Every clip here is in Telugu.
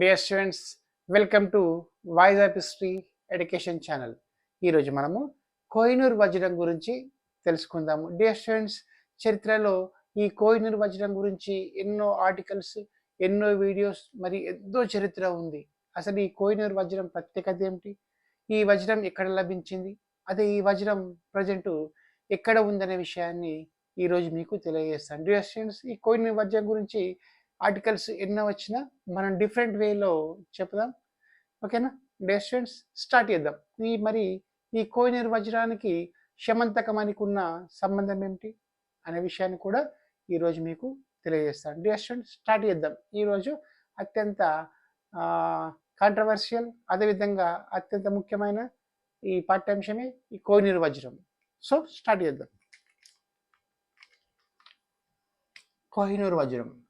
Dear students welcome to voice of history education channel ఈరోజు మనము కోహినూర్ వజ్రం గురించి తెలుసుకుందాము. డియర్ స్టూడెంట్స్ చరిత్రలో ఈ కోహినూర్ వజ్రం గురించి ఎన్నో ఆర్టికల్స్ ఎన్నో వీడియోస్ మరి ఎంతో చరిత్ర ఉంది. అసలు ఈ కోహినూర్ వజ్రం ప్రత్యేకత ఏమిటి? ఈ వజ్రం ఎక్కడ లభించింది? అదే ఈ వజ్రం ప్రజెంట్ ఎక్కడ ఉందనే విషయాన్ని ఈరోజు మీకు తెలియజేస్తాను. డియర్ స్టూడెంట్స్ ఈ కోహినూర్ వజ్రం గురించి ఆర్టికల్స్ ఎన్నో వచ్చినా మనం డిఫరెంట్ వేలో చెప్దాం ఓకేనా? డే స్టూడెంట్స్ స్టార్ట్ చేద్దాం. ఈ మరి ఈ కోహినూర్ వజ్రానికి శమంతకమానికి ఉన్న సంబంధం ఏమిటి? అనే విషయాన్ని కూడా ఈరోజు మీకు తెలియజేస్తాను. డే స్టూడెంట్స్ స్టార్ట్ చేద్దాం. ఈరోజు అత్యంత కాంట్రవర్షియల్ అదేవిధంగా అత్యంత ముఖ్యమైన ఈ పాఠ్యాంశమే ఈ కోహినూర్ వజ్రం సో స్టార్ట్ చేద్దాం. కోహినూర్ వజ్రం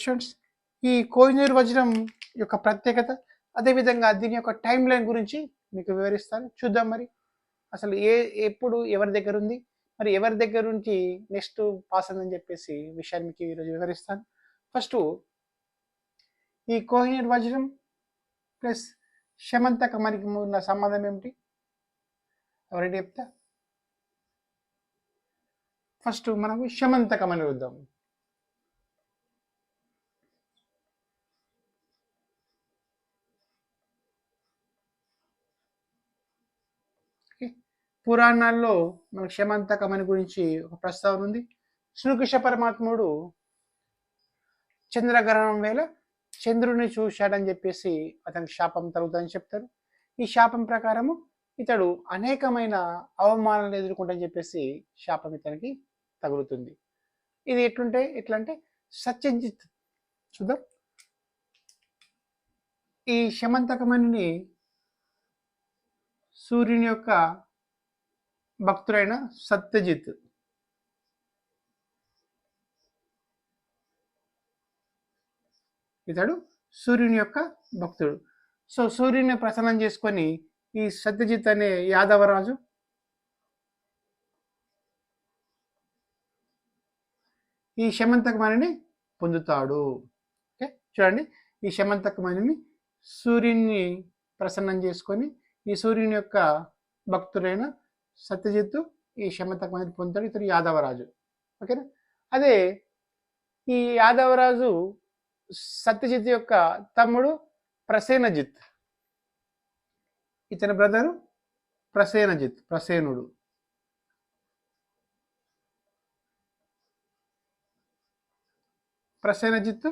స్టూడెంట్స్ ఈ కోహినూర్ వజ్రం యొక్క ప్రత్యేకత అదేవిధంగా దీని యొక్క టైం లైన్ గురించి మీకు వివరిస్తాను. చూద్దాం మరి. అసలు ఏ ఎప్పుడు ఎవరి దగ్గర ఉంది మరి ఎవరి దగ్గర నుంచి నెక్స్ట్ పాస్ అని చెప్పేసి విషయాన్ని మీకు ఈరోజు వివరిస్తాను. ఫస్ట్ ఈ కోహినూర్ వజ్రం ప్లస్ శమంతక మనకి ఉన్న సంబంధం ఏమిటి? ఎవరైనా చెప్తా? ఫస్ట్ మనకు శమంతకం అని చూద్దాం. పురాణాల్లో మన శమంతకమని గురించి ఒక ప్రస్తావన ఉంది. శ్రీకృష్ణ పరమాత్ముడు చంద్రగ్రహణం వేళ చంద్రుడిని చూశాడని చెప్పేసి అతనికి శాపం తగులుతుందని చెప్తారు. ఈ శాపం ప్రకారము ఇతడు అనేకమైన అవమానాలు ఎదుర్కొంటని చెప్పేసి శాపం ఇతనికి తగులుతుంది. ఇది ఎట్లుంటే ఎట్లా అంటే సత్యజిత్ చూద్దాం. ఈ శమంతకమణిని సూర్యుని యొక్క భక్తుడైన సత్యజిత్. ఇతడు సూర్యుని యొక్క భక్తుడు. సో సూర్యుని ప్రసన్నం చేసుకొని ఈ సత్యజిత్ అనే యాదవరాజు ఈ శమంతకమణిని పొందుతాడు. ఓకే చూడండి. ఈ శమంతకమణిని సూర్యుని ప్రసన్నం చేసుకొని ఈ సూర్యుని యొక్క భక్తుడైన సత్యజిత్తు ఈ శమంతకమణిని పొందుతాడు ఇతడు యాదవరాజు. ఓకేనా? అదే ఈ యాదవరాజు సత్యజిత్ యొక్క తమ్ముడు ప్రసేనజిత్. ఇతని బ్రదరు ప్రసేనజిత్ ప్రసేనుడు. ప్రసేనజిత్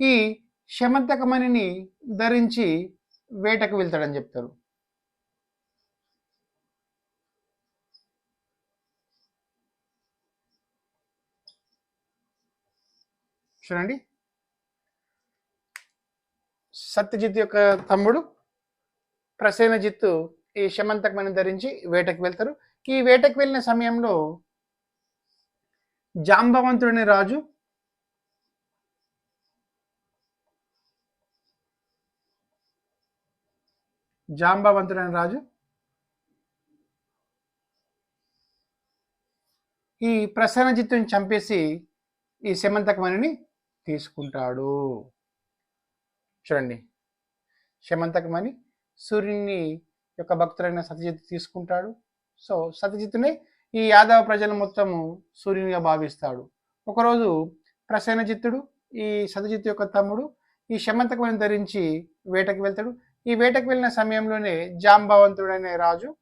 ఈ శమంతకమణిని ధరించి వేటకు వెళ్తాడని చెప్తారు. చూడండి. సత్యజిత్ యొక్క తమ్ముడు ప్రసేనజిత్తు ఈ శమంతకమని ధరించి వేటకు వెళ్తారు. ఈ వేటకు వెళ్ళిన సమయంలో జాంబవంతుడనే రాజు జాంబవంతుడైన రాజు ఈ ప్రసన్నజిత్తుని చంపేసి ఈ శమంతకమణిని తీసుకుంటాడు. చూడండి. శమంతకమణి సూర్యుని యొక్క భక్తులైన సత్యజిత్ తీసుకుంటాడు. సో సత్యజిత్తునే ఈ యాదవ ప్రజలు మొత్తము సూర్యునిగా భావిస్తాడు. ఒకరోజు ప్రసేనజిత్తుడు ఈ సత్యజిత్ యొక్క తమ్ముడు ఈ శమంతకమని ధరించి వేటకు వెళ్తాడు. ఈ వేటకు వెళ్ళిన సమయంలోనే జాంబవంతుడనే రాజు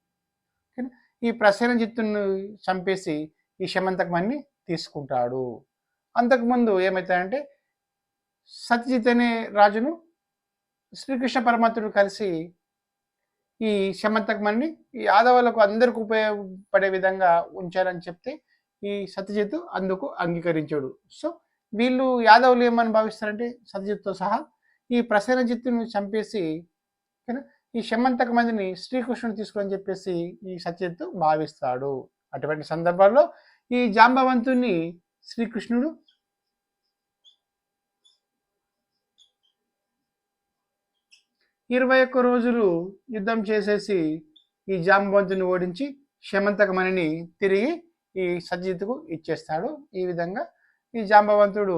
ఈ ప్రసేనజిత్తుని చంపేసి ఈ శమంతకమని తీసుకుంటాడు. అంతకుముందు ఏమవుతాయంటే సత్యజిత్ అనే రాజును శ్రీకృష్ణ పరమాత్ముడు కలిసి ఈ శమంతకమణి ఈ యాదవులకు అందరికి ఉపయోగపడే విధంగా ఉంచాలని చెప్తే ఈ సత్యజిత్ అందుకు అంగీకరించాడు. సో వీళ్ళు యాదవులు ఏమని భావిస్తారంటే సత్యజిత్తో సహా ఈ ప్రసేనజిత్తును చంపేసి ఈ శమంతక మందిని శ్రీకృష్ణుడు తీసుకుని చెప్పేసి ఈ సత్యజిత్ భావిస్తాడు. అటువంటి సందర్భాల్లో ఈ జాంబవంతుని శ్రీకృష్ణుడు ఇరవై ఒక్క రోజులు యుద్ధం చేసేసి ఈ జాంబవంతుని ఓడించి శమంతకమణిని తిరిగి ఈ సజ్జిత్కు ఇచ్చేస్తాడు. ఈ విధంగా ఈ జాంబవంతుడు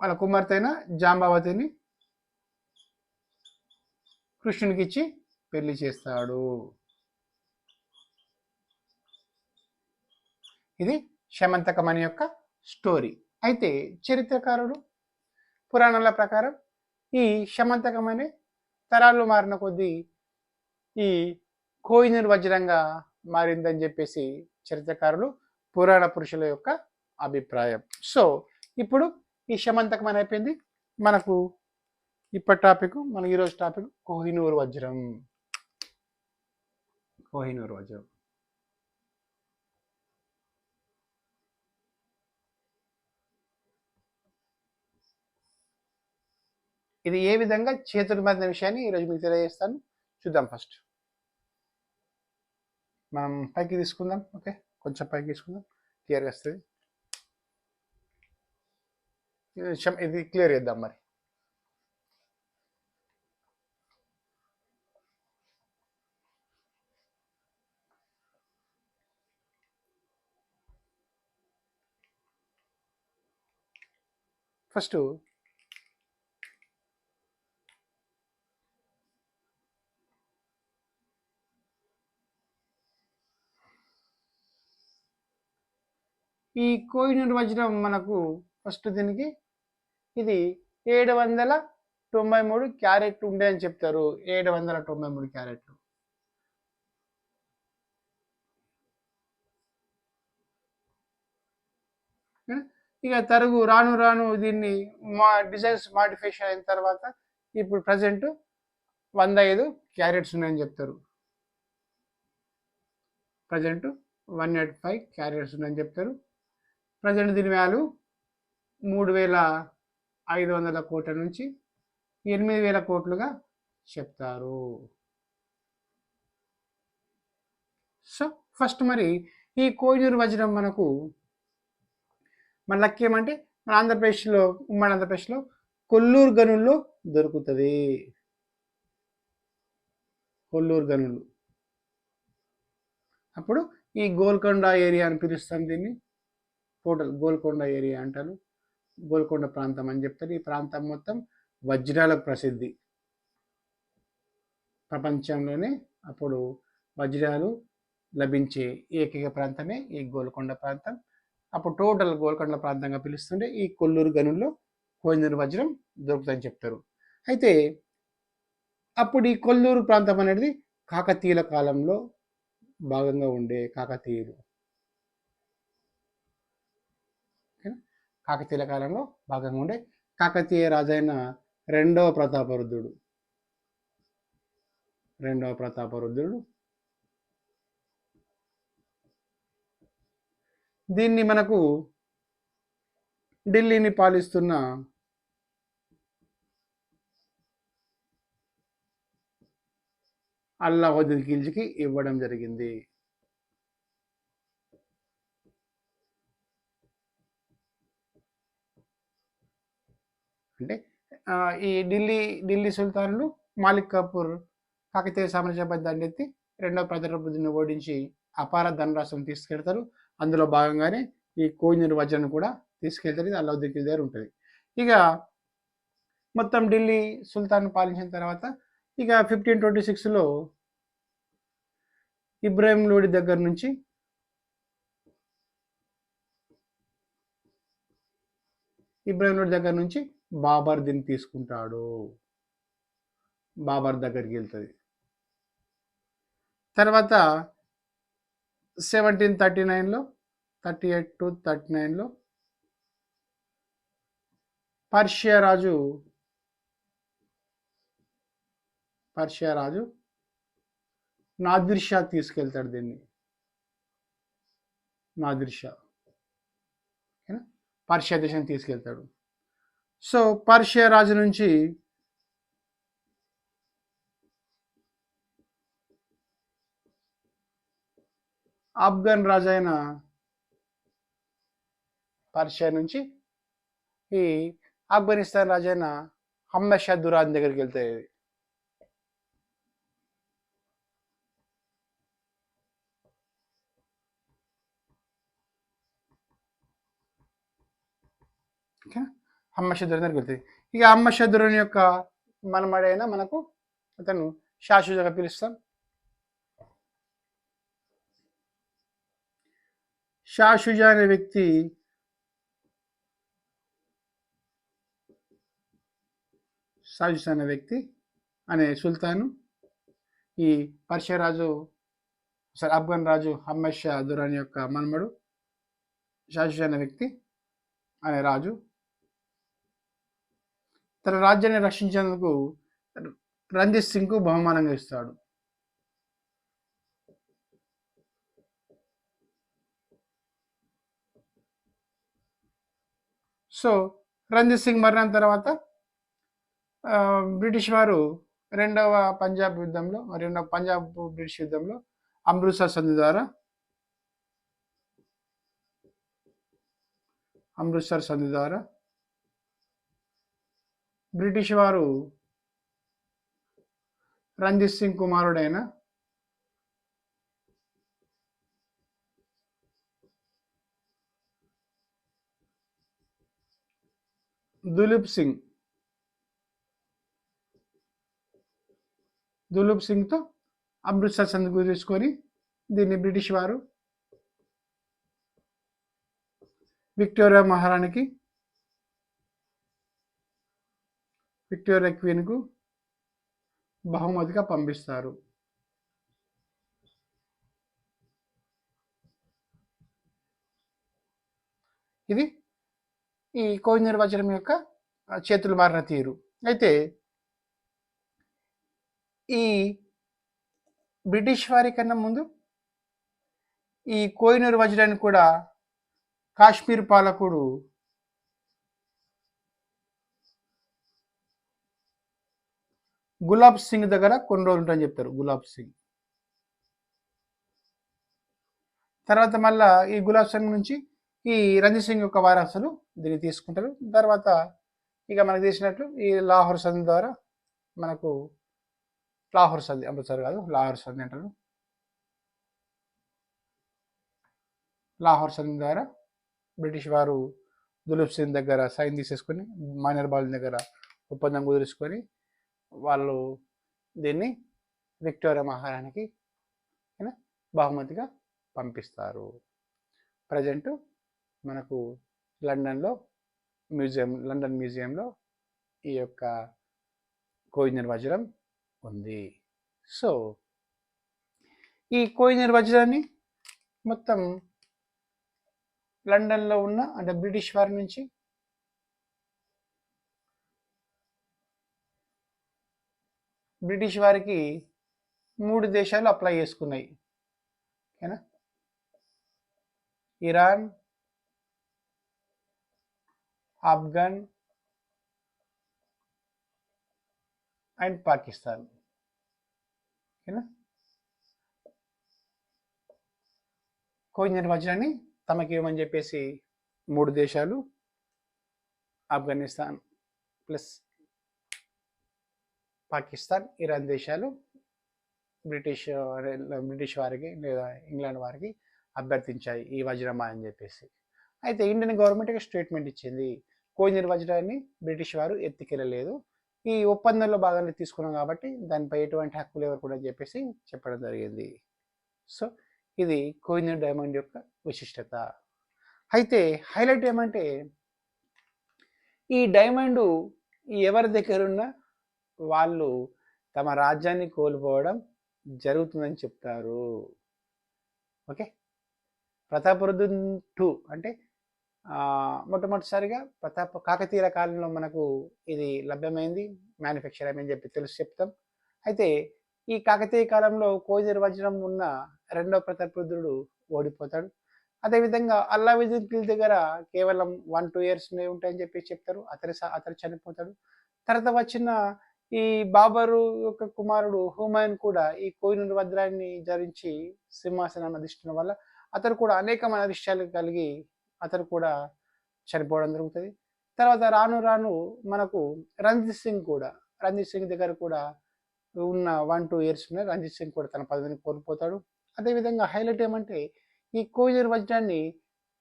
వాళ్ళ కుమార్తెన జాంబావతిని కృష్ణునికి ఇచ్చి పెళ్ళి చేస్తాడు. ఇది శమంతకమణి యొక్క స్టోరీ. అయితే చరిత్రకారుడు పురాణాల ప్రకారం ఈ శమంతకమణి తరాలు మారిన కొద్దీ ఈ కోహినూర్ వజ్రంగా మారిందని చెప్పేసి చరిత్రకారులు పురాణ పురుషుల యొక్క అభిప్రాయం. సో ఇప్పుడు ఈ శమంతకం అయిపోయింది. మనకు ఇప్పటి టాపిక్ మన ఈరోజు టాపిక్ కోహినూరు వజ్రం. కోహినూరు వజ్రం. ఇది ఏ విధంగా చేతులు మారిన విషయాన్ని ఈరోజు మీకు తెలియజేస్తాను. చూద్దాం ఫస్ట్ మనం పైకి తీసుకుందాం. ఓకే? కొంచెం పైకి తీసుకుందాం. క్లియర్గా వస్తుంది. ఇది ఇది క్లియర్ చేద్దాం మరి. ఫస్ట్ ఈ కోయి నిర్వచనం మనకు ఫస్ట్ దీనికి ఇది ఏడు వందల తొంభై మూడు క్యారెట్లు ఉండే అని చెప్తారు. ఏడు వందల తొంభై మూడు క్యారెట్లు. ఇక తరుగు రాను రాను దీన్ని మా డిజైన్స్ మాడిఫికేషన్ అయిన తర్వాత ఇప్పుడు ప్రజెంట్ వంద ఐదు క్యారెట్స్ ఉన్నాయని చెప్తారు. Present one eight five carats ఉన్నాయని చెప్తారు. ప్రజెంట్ దీని వాల్యూ మూడు వేల ఐదు వందల కోట్ల నుంచి ఎనిమిది వేల కోట్లుగా చెప్తారు. సో ఫస్ట్ మరి ఈ కోహినూరు వజ్రం మనకు మన లక్ ఏమంటే మన ఆంధ్రప్రదేశ్లో ఉమ్మడి ఆంధ్రప్రదేశ్లో కొల్లూరు గనుల్లో దొరుకుతుంది. కొల్లూరు గనులు. అప్పుడు ఈ గోల్కొండ ఏరియా అని పిలుస్తాం దీన్ని. టోటల్ గోల్కొండ ఏరియా అంటారు. గోల్కొండ ప్రాంతం అని చెప్తారు. ఈ ప్రాంతం మొత్తం వజ్రాలకు ప్రసిద్ధి. ప్రపంచంలోనే అప్పుడు వజ్రాలు లభించే ఏకైక ప్రాంతమే ఈ గోల్కొండ ప్రాంతం. అప్పుడు టోటల్ గోల్కొండ ప్రాంతంగా పిలుస్తుంటే ఈ కొల్లూరు గనుల్లో కోయందూరు వజ్రం దొరుకుతుందని చెప్తారు. అయితే అప్పుడు ఈ కొల్లూరు ప్రాంతం అనేది కాకతీయుల కాలంలో భాగంగా ఉండే కాకతీయులు ఓకేనా? కాకతీయుల కాలంలో భాగంగా ఉండే కాకతీయ రాజైన రెండవ ప్రతాపరుద్రుడు. రెండవ ప్రతాపరుద్రుడు. దీన్ని మనకు ఢిల్లీని పాలిస్తున్న అల్లాహుద్దీన్ ఖిల్జీకి ఇవ్వడం జరిగింది. అంటే ఈ ఢిల్లీ ఢిల్లీ సుల్తానులు మాలిక్ కపూర్ కాకతీయ సామ్రాజ్యపై దండెత్తి రెండవ ప్రతాపరుద్రుని ఓడించి అపార ధనరాశం తీసుకెళ్తారు. అందులో భాగంగానే ఈ కోహినూర్ వజ్రను కూడా తీసుకెళ్తారు. ఇది అల్లౌద్దీన్ ఖిల్జీ దగ్గర ఉంటుంది. ఇక మొత్తం ఢిల్లీ సుల్తాన్ పాలించిన తర్వాత ఇక ఫిఫ్టీన్ ట్వంటీ సిక్స్లో ఇబ్రాహిం లోడి దగ్గర నుంచి ఇబ్రాహిం లోడి దగ్గర నుంచి బాబర్ దీన్ని తీసుకుంటాడు. బాబర్ దగ్గరికి వెళ్తుంది. తర్వాత సెవెంటీన్ థర్టీ నైన్లో థర్టీ ఎయిట్ టు థర్టీ నైన్లో పర్షియా రాజు పర్షియా రాజు నాదిర్ షా తీసుకెళ్తాడు దీన్ని. నాదిర్ షా పర్షియా దేశానికి తీసుకెళ్తాడు. సో పర్షియా రాజు నుంచి ఆఫ్ఘన్ రాజు అయిన పర్షియా నుంచి ఈ ఆఫ్ఘనిస్తాన్ రాజు అయిన షా దురాన్ దగ్గరికి వెళ్తాయి ఇది హమ్మషదురన్ దగ్గరికి వెళ్తుంది ఇక హమ్మషదురన్ యొక్క మనమడైన మనకు అతను శాశ్వతగా పిలుస్తాం. షాషుజా అనే వ్యక్తి షాషుజా అనే వ్యక్తి అనే సుల్తాను. ఈ పర్షియా రాజు సారీ ఆఫ్ఘన్ రాజు హమ్మద్ షా దురాని యొక్క మన్మడు. షాషుజా అనే వ్యక్తి అనే రాజు. తన రాజ్యాన్ని రక్షించేందుకు రంజిత్ సింగ్కు బహుమానంగా ఇస్తాడు. సో రంజిత్ సింగ్ మరణం తర్వాత బ్రిటిష్ వారు రెండవ పంజాబ్ యుద్ధంలో రెండవ పంజాబ్ బ్రిటిష్ యుద్ధంలో అమృత్సర్ సంధి ద్వారా అమృత్సర్ సంధి ద్వారా బ్రిటిష్ వారు రంజిత్ సింగ్ కుమారుడైన దులీప్ సింగ్ దులీప్ సింగ్తో అమృత్సర్ సందుకు తీసుకొని దీన్ని బ్రిటిష్ వారు విక్టోరియా మహారాణికి విక్టోరియా క్వీన్కు బహుమతిగా పంపిస్తారు. ఇది ఈ కోవి నిర్వచనం యొక్క చేతులు మారిన తీరు. అయితే ఈ బ్రిటిష్ వారి కన్నా ముందు ఈ కోహినూర్ వజ్రాన్ని కూడా కాశ్మీర్ పాలకుడు గులాబ్ సింగ్ దగ్గర కొన్ని రోజులు ఉంటాయని చెప్తారు గులాబ్ సింగ్. తర్వాత మళ్ళా ఈ గులాబ్ సింగ్ నుంచి ఈ రంజిత్ సింగ్ యొక్క వారసులు దీన్ని తీసుకుంటారు. తర్వాత ఇక మనకు తీసినట్లు ఈ లాహోర్ సంధి ద్వారా మనకు లాహోర్ సంధి అమృత్సర్ కాదు లాహోర్ సంధి అంటారు. లాహోర్ సంధి ద్వారా బ్రిటిష్ వారు దులీప్ సింగ్ దగ్గర సైన్ తీసేసుకొని మైనర్ బాల్ దగ్గర ఒప్పందం కుదుర్చుకొని వాళ్ళు దీన్ని విక్టోరియా మహారాణికి బహుమతిగా పంపిస్తారు. ప్రజెంట్ మనకు లండన్లో మ్యూజియం లండన్ మ్యూజియంలో ఈ యొక్క కోయినర్ వజ్రం ఉంది. సో ఈ కోయినర్ వజ్రాన్ని మొత్తం లండన్లో ఉన్న అంటే బ్రిటిష్ వారి నుంచి బ్రిటిష్ వారికి మూడు దేశాలు అప్లై చేసుకున్నాయి. ఓకేనా? Iran Afghan and Pakistan. ఓకేనా? కోయి నిర్వచనాన్ని తమకి ఇవ్వమని చెప్పేసి మూడు దేశాలు ఆఫ్ఘనిస్తాన్ ప్లస్ పాకిస్తాన్ ఇరాన్ దేశాలు బ్రిటిష్ బ్రిటిష్ వారికి లేదా ఇంగ్లాండ్ వారికి అభ్యర్థించాయి ఈ వజ్రమా అని చెప్పేసి. అయితే ఇండియన్ గవర్నమెంట్కి స్టేట్మెంట్ ఇచ్చింది. కోయి వజ్రాన్ని బ్రిటిష్ వారు ఎత్తికెళ్ళలేదు. ఈ ఒప్పందంలో భాగంగా తీసుకున్నాం కాబట్టి దానిపై ఎటువంటి హక్కులు ఎవరు కూడా చెప్పేసి చెప్పడం జరిగింది. సో ఇది కోయినర్ డైమండ్ యొక్క విశిష్టత. అయితే హైలైట్ ఏమంటే ఈ డైమండ్ ఎవరి దగ్గర ఉన్నా వాళ్ళు తమ రాజ్యాన్ని కోల్పోవడం జరుగుతుందని చెప్తారు. ఓకే? ప్రతాపరుద్రన్ టూ అంటే మొట్టమొదటిసారిగా ప్రతాప కాకతీయుల కాలంలో మనకు ఇది లభ్యమైంది మ్యానుఫ్యాక్చర్ అయిందని చెప్పి తెలుసు చెప్తాం. అయితే ఈ కాకతీయ కాలంలో కోజర్ వజ్రం ఉన్న రెండో ప్రతాపరుద్రుడు ఓడిపోతాడు. అదేవిధంగా అల్లా విజిల్ దగ్గర కేవలం వన్ టూ ఇయర్స్ ఉంటాయని చెప్పి చెప్తారు. అతని అతను చనిపోతాడు. తర్వాత వచ్చిన ఈ బాబరు యొక్క కుమారుడు హుమాయూన్ కూడా ఈ కోహినూర్ వజ్రాన్ని ధరించి సింహాసనాన్ని అధిష్ఠిన వల్ల అతను కూడా అనేకమైన విషయాలు కలిగి అతను కూడా చనిపోవడం జరుగుతుంది. తర్వాత రాను రాను మనకు రంజిత్ సింగ్ కూడా రంజిత్ సింగ్ దగ్గర కూడా ఉన్న వన్ టూ ఇయర్స్ ఉన్నాయి రంజిత్ సింగ్ కూడా తన పదవిని కోల్పోతాడు. అదేవిధంగా హైలైట్ ఏమంటే ఈ కోయిజర్ వజ్రాన్ని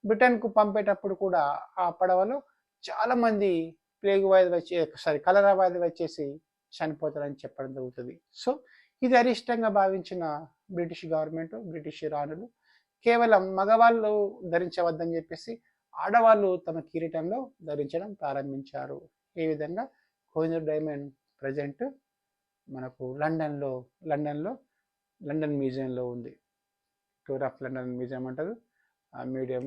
బ్రిటన్కు పంపేటప్పుడు కూడా ఆ పడవలో చాలామంది ప్లేగు ప్లేగ్ వ్యాధి వచ్చి సారీ కలరా వ్యాధి వచ్చేసి చనిపోతారని చెప్పడం జరుగుతుంది. సో ఇది అరిష్టంగా భావించిన బ్రిటిష్ గవర్నమెంట్ బ్రిటిష్ రాణులు. కేవలం మగవాళ్ళు ధరించవద్దని చెప్పేసి ఆడవాళ్ళు తమ కిరీటంలో ధరించడం ప్రారంభించారు. ఈ విధంగా కోహినూర్ డైమండ్ ప్రజెంట్ మనకు లండన్లో లండన్లో లండన్ మ్యూజియంలో ఉంది. టూర్ ఆఫ్ లండన్ మ్యూజియం అంటారు. ఆ మీడియం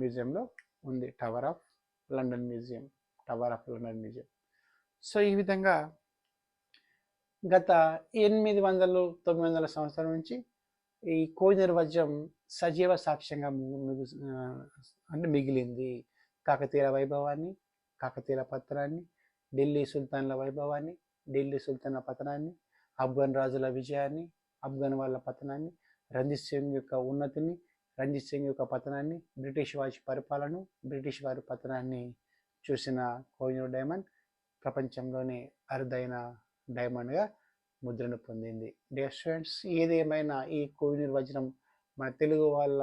మ్యూజియంలో ఉంది tower of London museum tower of London museum. So ఈ విధంగా గత ఎనిమిది వందలు తొమ్మిది వందల సంవత్సరం నుంచి ఈ కోహినూర్ వజ్రం సజీవ సాక్ష్యంగా అంటే మిగిలింది. కాకతీయ వైభవాన్ని కాకతీయ పత్రాన్ని ఢిల్లీ సుల్తాన్ల వైభవాన్ని ఢిల్లీ సుల్తాన్ల పతనాన్ని ఆఫ్ఘన్ రాజుల విజయాన్ని ఆఫ్ఘన్ వాళ్ళ పతనాన్ని రంజిత్ సింగ్ యొక్క ఉన్నతిని రంజిత్ సింగ్ యొక్క పతనాన్ని బ్రిటిష్ వారి పరిపాలన బ్రిటిష్ వారి పతనాన్ని చూసిన కోహినూర్ డైమండ్ ప్రపంచంలోనే అరుదైన డైమండ్గా ముద్రను పొందింది. డియర్ స్టూడెంట్స్ ఏదేమైనా ఈ కోవి నిర్వచనం మన తెలుగు వాళ్ళ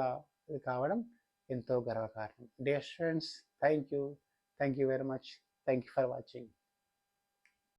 కావడం ఎంతో గర్వకారణం. Dear students thank you thank you very much thank you for watching